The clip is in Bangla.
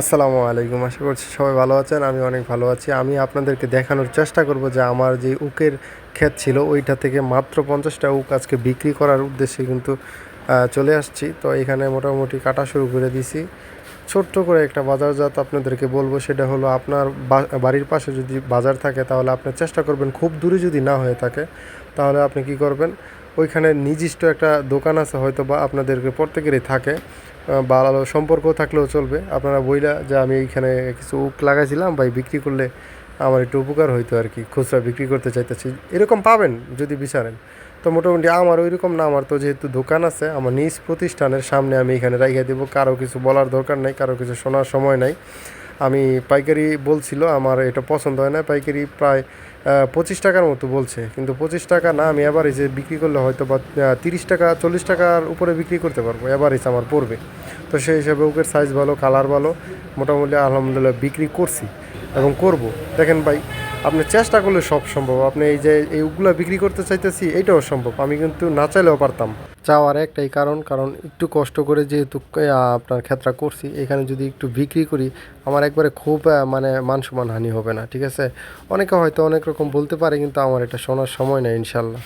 আসসালামু আলাইকুম, আশা করছি সবাই ভালো আছেন, আমি অনেক ভালো আছি। আমি আপনাদেরকে দেখানোর চেষ্টা করব যে আমার যে উকের ক্ষেত ছিল, ওইটা থেকে মাত্র পঞ্চাশটা উক আজকে বিক্রি করার উদ্দেশ্যে কিন্তু চলে আসছি। তো এখানে মোটামুটি কাটা শুরু করে দিছি। ছোট্ট করে একটা বাজারজাত আপনাদেরকে বলব, সেটা হলো আপনার বাড়ির পাশে যদি বাজার থাকে, তাহলে আপনি চেষ্টা করবেন খুব দূরে যদি না হয়ে থাকে, তাহলে আপনি কি করবেন? ওইখানে নির্দিষ্ট একটা দোকান আছে হয়তো বা আপনাদেরকে প্রত্যেকেরই থাকে ভালো সম্পর্ক থাকলেও চলবে। আপনারা বইলা যে আমি এইখানে কিছু উক লাগাইছিলাম, ভাই বিক্রি করলে আমার একটু উপকার হইতো আর কি, খুচরা বিক্রি করতে চাইতেছি। এরকম পাবেন যদি বিচারেন। তো মোটামুটি আমার ওই রকম না, আমার তো যেহেতু দোকান আছে, আমার নিজ প্রতিষ্ঠানের সামনে আমি এখানে রাখিয়ে দেবো, কারও কিছু বলার দরকার নেই, কারও কিছু শোনার সময় নাই। আমি পাইকারি বলছিল, আমার এটা পছন্দ হয় না, পাইকারি প্রায় পঁচিশ টাকার মতো বলছে। কিন্তু পঁচিশ টাকা না, আমি অ্যাভারেজে বিক্রি করলে হয়তো বা তিরিশ টাকা, চল্লিশ টাকার উপরে বিক্রি করতে পারব অ্যাভারেজ আমার পড়বে। তো সেই হিসাবে উকের সাইজ ভালো কালার ভালো, মোটামুটি আলহামদুলিল্লাহ বিক্রি করছি এবং করব। দেখেন ভাই আপনি চেষ্টা করলে সব সম্ভব। আপনি এই যে এইগুলো বিক্রি করতে চাইতেছি এটাও সম্ভব। আমি কিন্তু না চাইলেও পারতাম। চাওয়ার একটাই কারণ কারণ একটু কষ্ট করে যেহেতু আপনার ক্ষেত্রা করছি, এখানে যদি একটু বিক্রি করি, আমার একবারে খুব মানে মান সম্মান হানি হবে না, ঠিক আছে? অনেকে হয়তো অনেক রকম বলতে পারে, কিন্তু আমার এটা শোনার সময় নেই, ইনশাল্লাহ।